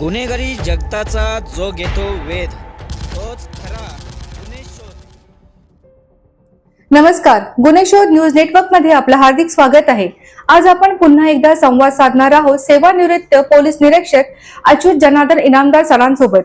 गुन्हेगारी जगताचा जो घेतो वेध तोच खरा गुन्हे शोध. नमस्कार गुन्हे शोध न्यूज नेटवर्कमध्ये आपलं हार्दिक स्वागत आहे. आज आपण पुन्हा एकदा संवाद साधणार आहोत. सेवानिवृत्त पोलीस निरीक्षक अच्युत जनार्दन इनामदार सरांसोबत.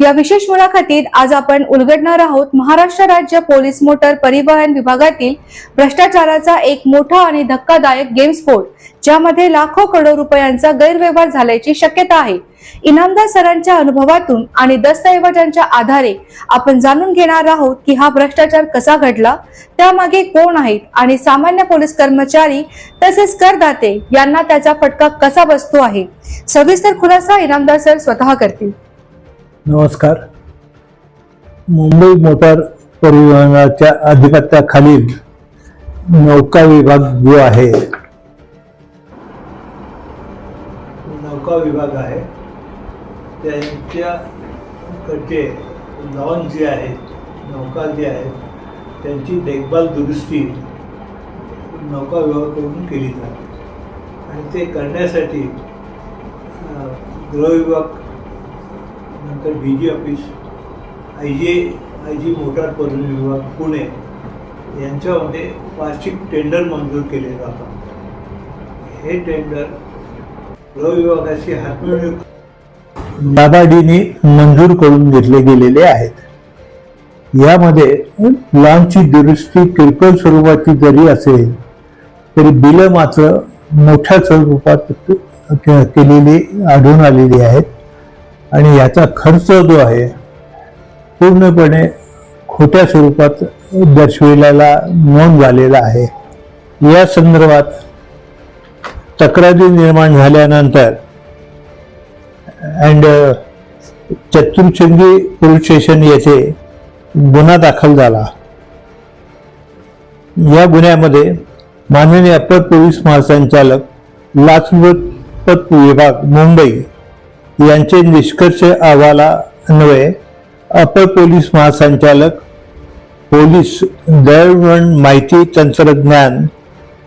या विशेष मुलाखतीत आज आपण उलगडणार आहोत महाराष्ट्र राज्य पोलीस मोटर परिवहन विभागातील भ्रष्टाचाराचा एक मोठा आणि धक्कादायक गेमस्फोट ज्यामध्ये लाखो करोड रुपयांचा गैरव्यवहार झाल्याची शक्यता आहे. इनामदार सरांच्या अनुभवातून आणि दस्तऐवजांच्या आधारे आपण जाणून घेणार आहोत की हा भ्रष्टाचार कसा घडला त्यामागे कोण आहेत आणि सामान्य पोलीस कर्मचारी तसेच करदाते यांना त्याचा फटका कसा बसतो आहे? सविस्तर खुलासा इनामदार सर स्वतः करतील. नमस्कार. मुंबई मोटार परिवहनाच्या अधिपत्याखालील नौका विभाग जो आहे नौका विभाग आहे. त्यांच्याकडचे लॉन्च जे आहेत नौका जे आहेत त्यांची देखभाल दुरुस्ती नौका विभागाकडून केली जाते. आणि ते करण्यासाठी अं, गृहविभाग नंतर V G office I G I G motor परिवहन विभाग पुणे यांच्यामध्ये वार्षिक टेंडर मंजूर केले जातात. हे टेंडर गृहविभागाशी हातमिळवणी नाबार्डीने मंजूर करून घेतले गेलेले आहेत. यामध्ये लॉनची दुरुस्ती किरकोळ स्वरूपाची जरी असेल तरी बिलं मात्र मोठ्या स्वरूपात के- केलेली आढळून आलेली आहेत. आणि याचा खर्च जो आहे पूर्णपणे खोट्या स्वरूपात दर्शविलेला नोंद झालेला आहे. या संदर्भात तक्रारी निर्माण झाल्यानंतर अँड चतुर्चंगी पोलीस स्टेशन येथे गुन्हा दाखल झाला. या गुन्ह्यामध्ये माननीय अप्पर पोलीस महासंचालक लाचलुचपत विभाग मुंबई यांचे निष्कर्ष अहवाला अन्वये अपर पोलीस महासंचालक पोलीस दळवण माहिती तंत्रज्ञान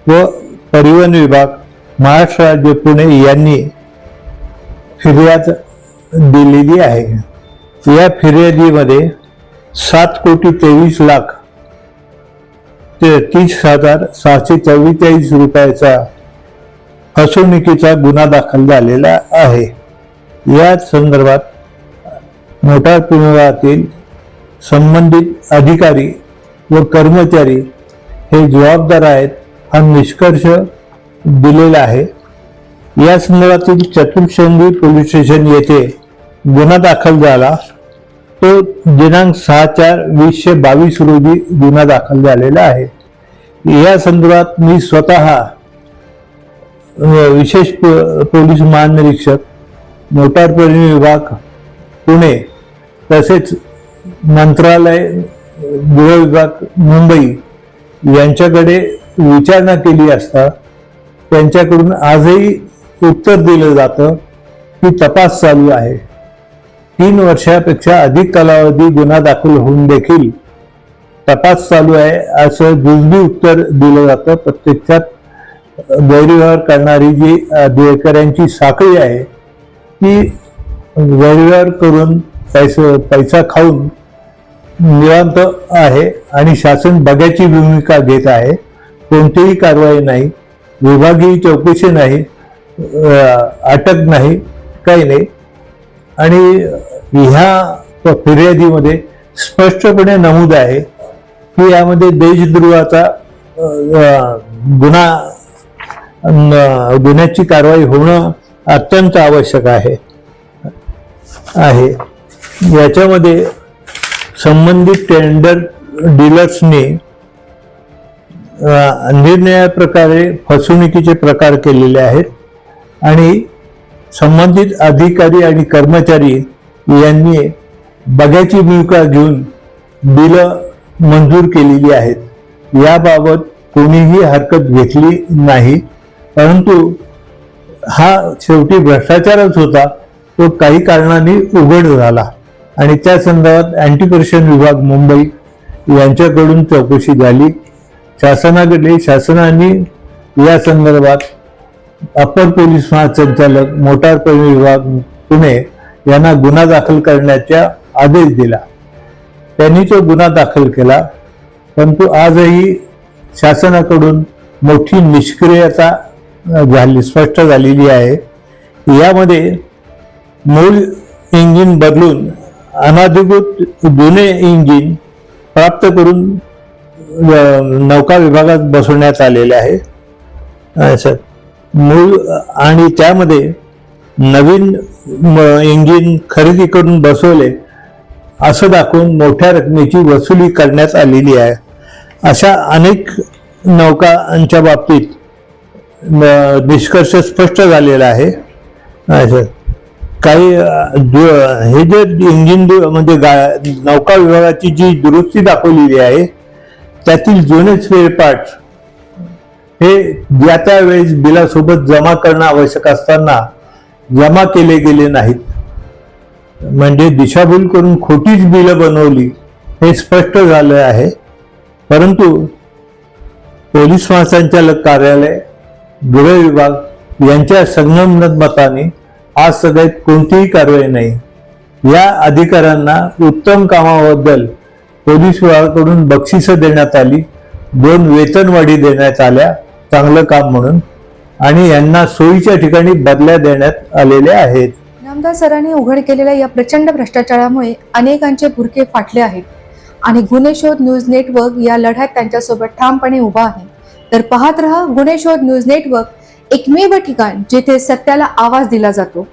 व परिवहन विभाग महाराष्ट्र राज्य पुणे यांनी फिर्याद दिलेली आहे. या फिर्यादीमध्ये सात कोटी तेवीस लाख ते तीस हजार सहाशे चव्वेचाळीस रुपयाचा फसवणुकीचा गुन्हा दाखल झालेला आहे. या संदर्भात मोटार विभागातील संबंधित अधिकारी व कर्मचारी हे जबाबदार आहेत हा निष्कर्ष दिलेला आहे. या संदर्भातील चतुर्शंगी पोलीस स्टेशन येथे गुन्हा दाखल झाला. तो दिनांक सहा चार वीसशे बावीस रोजी गुन्हा दाखल झालेला आहे. या संदर्भात मी स्वतः विशेष पोलीस महानिरीक्षक मोटार परिवहन विभाग पुणे तसेच मंत्रालय गृह विभाग मुंबई यांच्याकडे विचारणा केली असता त्यांच्याकडून आजही उत्तर दिलं जातं की तपास चालू आहे. तीन वर्षापेक्षा अधिक कालावधी गुन्हा दाखल होऊन देखील तपास चालू आहे असं जुजबी उत्तर दिलं जातं. प्रत्यक्षात गैरव्यवहार करणारी जी अधिकाऱ्यांची साखळी आहे की गैरव्यवहार करून पैसे पैसा खाऊन निवांत आहे आणि शासन बघ्याची भूमिका घेत आहे. कोणतीही कारवाई नाही. विभागीय चौकशी नाही. अटक नाही. काही नाही. आणि ह्या फिर्यादीमध्ये स्पष्टपणे नमूद आहे की यामध्ये देशद्रोहाचा गुन्हा गुन्ह्याची कारवाई होणं अत्यंत आवश्यक आहे. आहे. याच्यामध्ये संबंधित टेंडर डीलर्सनी अं, प्रकारे फसवणुकीचे प्रकार केलेले आहेत आणि संबंधित अधिकारी आणि कर्मचारी यांनी बघ्याची भूमिका घेऊन बिलं मंजूर केलेली आहेत. याबाबत कोणीही हरकत घेतली नाही. परंतु हा शेवटी भ्रष्टाचारच होता. तो काही कारणाने उघड झाला. आणि त्या संदर्भात अँटी करप्शन विभाग मुंबई यांच्याकडून चौकशी झाली. शासनाकडे शासनाने या संदर्भात अपर पोलीस महासंचालक मोटार परिवहन विभाग पुणे यांना गुन्हा दाखल करण्याचा आदेश दिला. त्यांनी तो गुन्हा दाखल केला. परंतु आजही शासनाकडून मोठी निष्क्रियता झाली स्पष्ट झालेली आहे. यामध्ये मूळ इंजिन बदलून अनाधिकृत जुने इंजिन प्राप्त करून नौका विभागात बसवण्यात आलेले आहे. असं मूळ आणि त्यामध्ये नवीन म, इंजिन खरेदी करून बसवले असं दाखवून मोठ्या रकमेची वसुली करण्यात आलेली आहे. अशा अनेक नौकांच्या बाबतीत निष्कर्ष स्पष्ट झालेला आहे. सर. काही हे जे इंजिन म्हणजे गा- नौका विभागाची जी दुरुस्ती दाखवलेली आहे त्यातील जुने स्पेअरपार्ट हे ज्या त्या वेळेस बिलासोबत जमा करणं आवश्यक असताना जमा केले गेले नाहीत. म्हणजे दिशाभूल करून खोटीच बिलं बनवली हे स्पष्ट झालं आहे. परंतु पोलीस महासंचालक कार्यालय गृह विभाग यांच्या संगनमत आज सगळ्यात कोणतीही कारवाई नाही. या अधिकाऱ्यांना उत्तम कामाबद्दल पोलीस विभागाकडून बक्षिसं देण्यात आली दोन वेतनवाढी देण्यात आल्या चांगलं काम म्हणून आणि यांना सोयीच्या ठिकाणी बदल्या देण्यात आलेल्या आहेत. नामदार सरांनी उघड केलेल्या या प्रचंड भ्रष्टाचारामुळे अनेकांचे भुरके फाटले आहेत. आणि गुन्हे शोध न्यूज नेटवर्क या लढ्यात त्यांच्यासोबत ठामपणे उभा आहे. तर पाहत रहा गुन्हे न्यूज नेटवर्क एकमेव ठिकाण जिथे सत्याला आवाज दिला जातो.